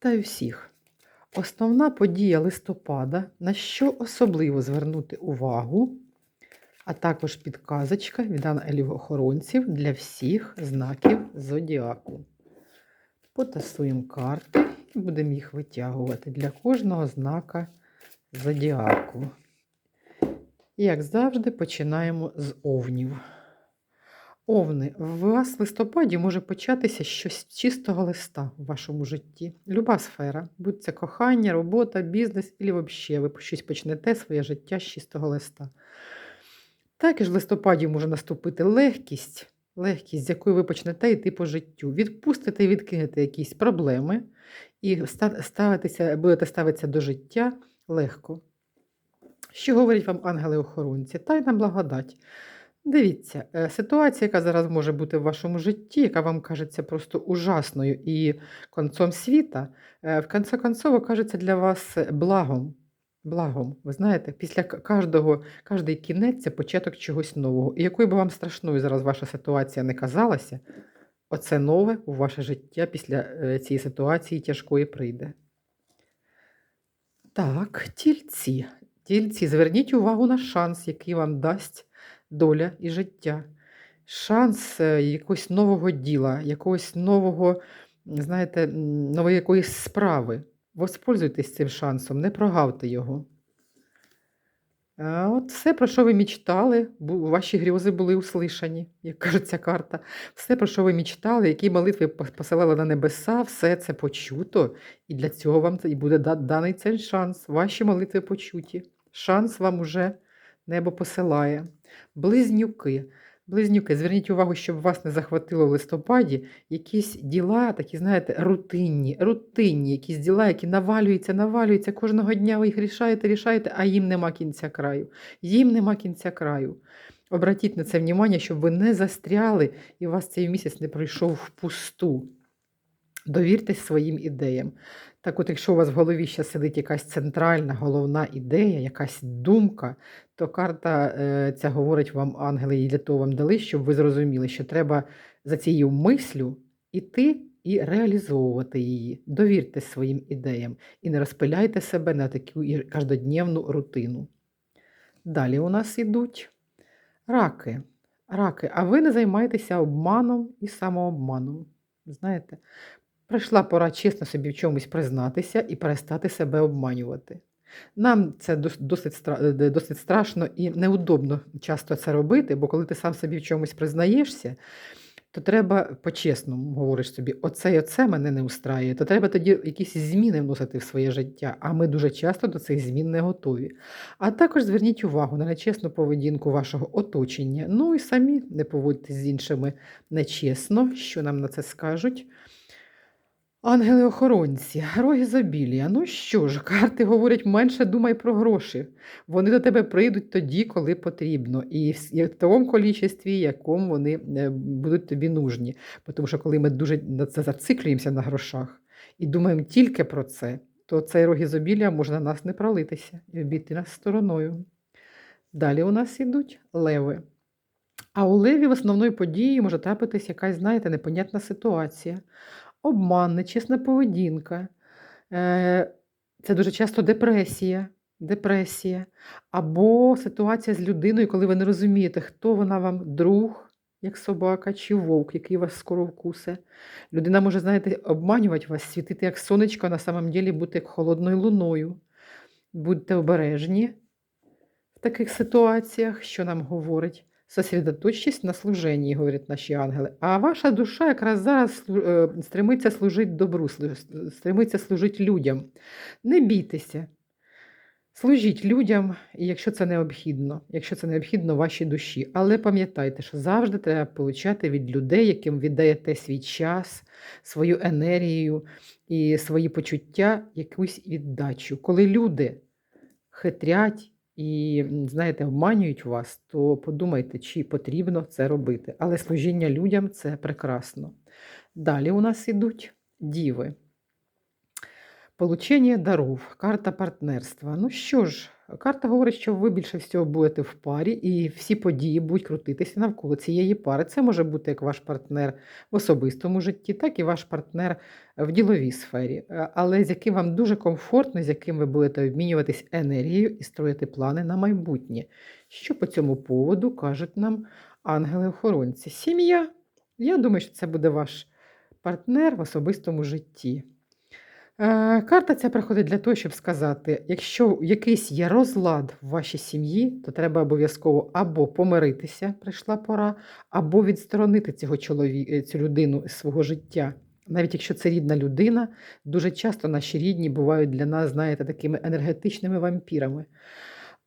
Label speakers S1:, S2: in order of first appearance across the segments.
S1: Вітаю всіх! Основна подія листопада, на що особливо звернути увагу, а також підказочка від ангелів-охоронців для всіх знаків зодіаку. Потасуємо карти і будемо їх витягувати для кожного знака зодіаку. І, як завжди, починаємо з овнів. Овни, у вас в листопаді може початися щось з чистого листа в вашому житті. Люба сфера, будь це кохання, робота, бізнес, і взагалі ви щось почнете своє життя з чистого листа. Також в листопаді може наступити легкість, легкість, з якою ви почнете йти по життю. Відпустите і відкинете якісь проблеми і ставитися, будете ставитися до життя легко. Що говорять вам ангели-охоронці? Тайна благодать. Дивіться, е, ситуація, яка зараз може бути в вашому житті, яка вам кажеться просто ужасною і концом світа, е, в конце концов кажеться для вас благом. Благом. Ви знаєте, після кожного, кожний кінець це початок чогось нового. І якою би вам страшною зараз ваша ситуація не казалася, оце нове у ваше життя після е, цієї ситуації тяжкої прийде. Так, тільці. Тільці, зверніть увагу на шанс, який вам дасть доля і життя. Шанс е, якогось нового діла, якогось нового, знаєте, нової якоїсь справи. Воспользуйтесь цим шансом, не прогавте його. От все, про що ви мічтали, ваші грьози були услишані, як каже ця карта. Все, про що ви мічтали, які молитви посилали на небеса, все це почуто. І для цього вам і буде даний цей шанс. Ваші молитви почуті. Шанс вам уже небо посилає. Близнюки. Близнюки, зверніть увагу, щоб вас не захватило в листопаді якісь діла, такі, знаєте, рутинні, рутинні, якісь діла, які навалюються, навалюються. Кожного дня ви їх рішаєте, рішаєте, а їм нема кінця краю. Їм нема кінця краю. Обратіть на це внимання, щоб ви не застряли і у вас цей місяць не пройшов впусту. Довіртесь своїм ідеям. Так от, якщо у вас в голові ще сидить якась центральна головна ідея, якась думка, то карта е, ця говорить вам, ангели, і для того вам дали, щоб ви зрозуміли, що треба за цією мислю іти і реалізовувати її. Довірте своїм ідеям і не розпиляйте себе на таку і каждодневну рутину. Далі у нас ідуть раки. Раки, а ви не займаєтеся обманом і самообманом. Знаєте, прийшла пора чесно собі в чомусь признатися і перестати себе обманювати. Нам це досить, е, досить страшно і неудобно часто це робити, бо коли ти сам собі в чомусь признаєшся, то треба по-чесному говориш собі, оце і оце мене не устраює, то треба тоді якісь зміни вносити в своє життя, а ми дуже часто до цих змін не готові. А також зверніть увагу на нечесну поведінку вашого оточення. Ну і самі не поводьтесь з іншими нечесно, що нам на це скажуть. Ангели-охоронці, роги забілія. Ну що ж, карти говорять, менше думай про гроші. Вони до тебе прийдуть тоді, коли потрібно, і в тому кількості, якому вони е, будуть тобі нужні. Тому що коли ми дуже зациклюємося на грошах і думаємо тільки про це, то цей рог ізобілія може на нас не пролитися і обійти нас стороною. Далі у нас ідуть леви. А у леві в основною подією може трапитись якась, знаєте, непонятна ситуація, обман, нечесна поведінка. Е, Це дуже часто депресія, депресія. Або ситуація з людиною, коли ви не розумієте, хто вона вам друг, як собака, чи вовк, який вас скоро вкусе. Людина може, знаєте, обманювати вас, світити як сонечко, а на самом ділі бути як холодною луною. Будьте обережні в таких ситуаціях, що нам говорить. Сосредоточтесь на служенні, говорять наші ангели. А ваша душа якраз зараз е, стремиться служити добру, слу- стремиться служити людям. Не бійтеся. Служіть людям, якщо це необхідно, якщо це необхідно вашій душі. Але пам'ятайте, що завжди треба получати від людей, яким віддаєте свій час, свою енергію і свої почуття, якусь віддачу. Коли люди хитрять і, знаєте, обманюють вас, то подумайте, чи потрібно це робити. Але служіння людям це прекрасно. Далі у нас ідуть діви. Получення даров, карта партнерства. Ну що ж, Карта говорить, що ви більше всього будете в парі, і всі події будуть крутитися навколо цієї пари. Це може бути як ваш партнер в особистому житті, так і ваш партнер в діловій сфері, е, але з яким вам дуже комфортно, з яким ви будете обмінюватись енергією і строїти плани на майбутнє. Що по цьому поводу кажуть нам ангели-охоронці? Сім'я. Я думаю, що це буде ваш партнер в особистому житті. Е, Карта ця приходить для того, щоб сказати, якщо якийсь є розлад в вашій сім'ї, то треба обов'язково або помиритися, прийшла пора, або відсторонити цього чолові... цю людину з свого життя. Навіть якщо це рідна людина, дуже часто наші рідні бувають для нас, знаєте, такими енергетичними вампірами.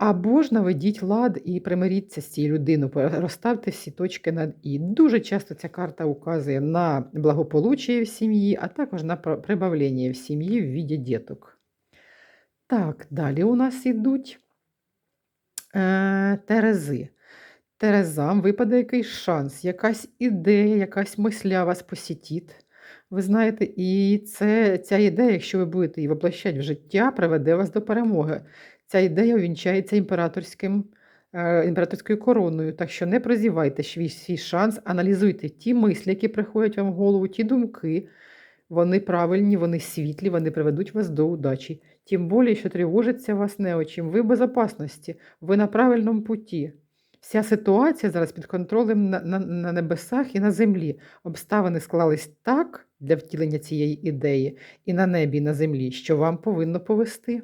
S1: Або ж наведіть лад і примиріться з цією людиною, розставте всі точки над І. Дуже часто ця карта указує на благополуччя в сім'ї, а також на прибавлення в сім'ї в віді діток. Так, далі у нас йдуть е, Терези. Терезам випаде якийсь шанс, якась ідея, якась мисля вас посітить. Ви знаєте, і це, ця ідея, якщо ви будете її воплощати в життя, приведе вас до перемоги. Ця ідея увінчається імператорським, е, імператорською короною. Так що не прозівайте свій, шанс, аналізуйте ті мислі, які приходять вам в голову, ті думки. Вони правильні, вони світлі, вони приведуть вас до удачі. Тим більше, що тривожиться вас не о чим. Ви в безопасності, ви на правильному путі. Вся ситуація зараз під контролем на, на, на небесах і на землі. Обставини склались так для втілення цієї ідеї і на небі, і на землі, що вам повинно повести.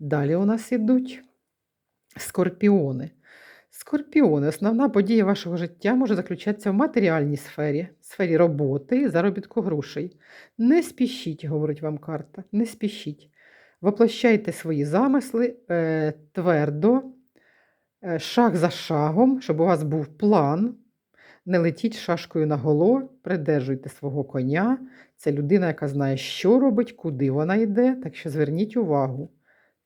S1: Далі у нас ідуть скорпіони. Скорпіони, основна подія вашого життя може заключатися в матеріальній сфері, сфері роботи, заробітку грошей. Не спішіть, говорить вам карта, не спішіть. Воплощайте свої замисли е, твердо, е, шаг за шагом, щоб у вас був план. Не летіть шашкою на голо, придержуйте свого коня. Це людина, яка знає, що робить, куди вона йде, так що зверніть увагу.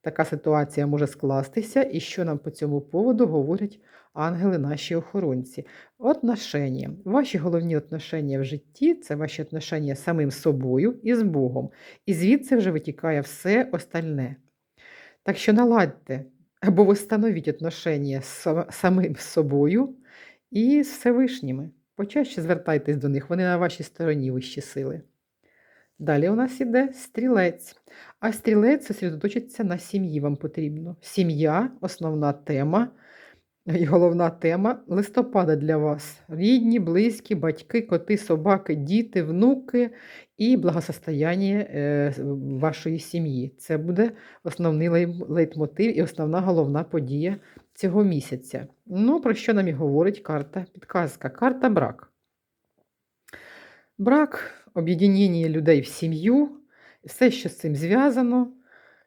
S1: Така ситуація може скластися, і що нам по цьому поводу говорять ангели наші охоронці. Отношення. Ваші головні отношення в житті це ваші отношення з самим собою і з Богом. І звідси вже витікає все остальне. Так що наладьте або встановіть отношення з самим собою і з Всевишніми. Почаще звертайтесь до них, вони на вашій стороні вищі сили. Далі у нас іде стрілець. А стрілець зосередоточиться на сім'ї вам потрібно. Сім'я основна тема і головна тема листопада для вас. Рідні, близькі, батьки, коти, собаки, діти, внуки і благосостояння е, вашої сім'ї. Це буде основний лейтмотив і основна головна подія цього місяця. Ну, про що нам і говорить карта підказка? Карта брак. Брак, об'єднання людей в сім'ю, все, що з цим зв'язано.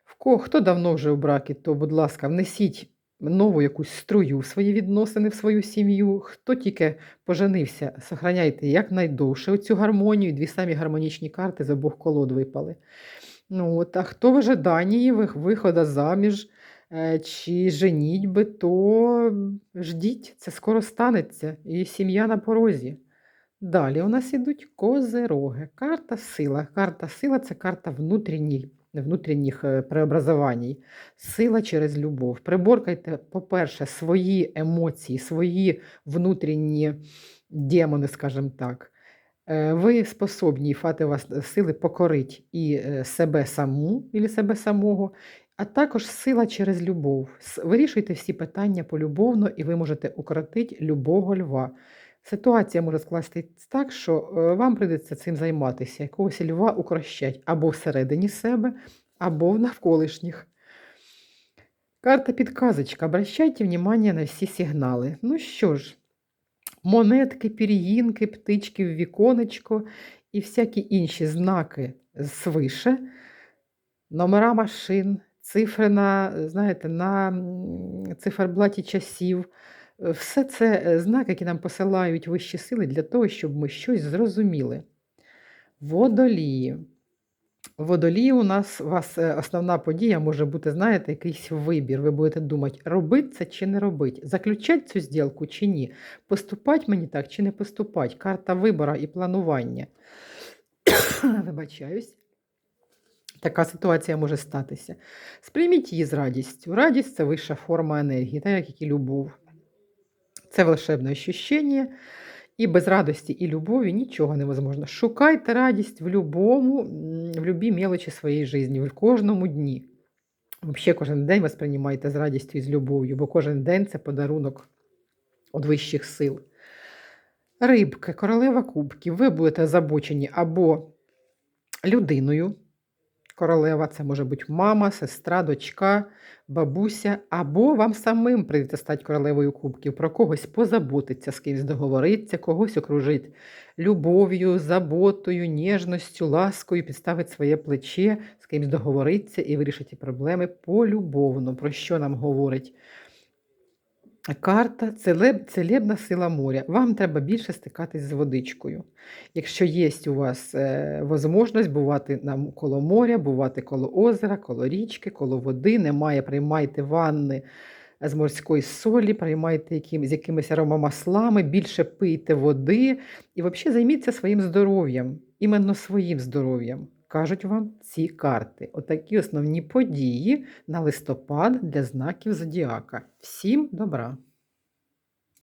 S1: В кого хто давно вже у бракі, то, будь ласка, внесіть нову якусь струю в свої відносини, в свою сім'ю. Хто тільки поженився, сохраняйте якнайдовше оцю гармонію. Дві самі гармонічні карти з обох колод випали. Ну, от, а хто в ожиданні вих- виходу заміж е, чи женітьби, то ждіть, це скоро станеться, і сім'я на порозі. Далі у нас ідуть козероги. Карта сила. Карта сила це карта внутрішніх, внутрішніх е, преобразувань. Сила через любов. Приборкайте, по-перше, свої емоції, свої внутрішні демони, скажімо так. Е, Ви способні фати вас сили покорити і е, себе саму, і себе самого, а також сила через любов. Вирішуйте всі питання полюбовно, і ви можете укротити любого льва. Ситуація може скластись так, що е, вам прийдеться цим займатися, якогось льва укращать або всередині себе, або в навколишніх. Карта підказочка. Обращайте внимание на всі сигнали. Ну що ж, монетки, пір'їнки, птички в віконечко і всякі інші знаки свише, номера машин, цифри на, знаєте, на циферблаті часів. Е, Все це е, знаки, які нам посилають вищі сили для того, щоб ми щось зрозуміли. Водолії. Водолії у нас у вас е, основна подія може бути, знаєте, якийсь вибір. Ви будете думати, робити це чи не робити, заключати цю зділку чи ні, поступати мені так чи не поступати. Карта вибора і планування. Вибачаюсь. Така ситуація може статися. Сприйміть її з радістю. Радість це вища форма енергії, так як і любов. Це волшебне ощущення, і без радості і любові нічого невозможно. Шукайте радість в любому, в любій мелочі своєї житті, в кожному дні. Взагалі кожен день восприймайте з радістю і з любов'ю, бо кожен день це подарунок від вищих сил. Рибки, королева кубків, ви будете озабочені або людиною. Королева це може бути мама, сестра, дочка, бабуся, або вам самим прийдеться стати королевою кубків, про когось позаботиться, з кимось договориться, когось окружить любов'ю, заботою, ніжністю, ласкою, підставить своє плече, з кимось договориться і вирішить проблеми полюбовно, про що нам говорить Карта целеб, целебна сила моря. Вам треба більше стикатись з водичкою. Якщо є у вас е, можливість бувати на, м- коло моря, бувати коло озера, коло річки, коло води, немає, приймайте ванни з морської солі, приймайте яким, з якимись аромамаслами, більше пийте води і взагалі займіться своїм здоров'ям, іменно своїм здоров'ям. Кажуть вам ці карти. Отакі основні події на листопад для знаків зодіака. Всім добра!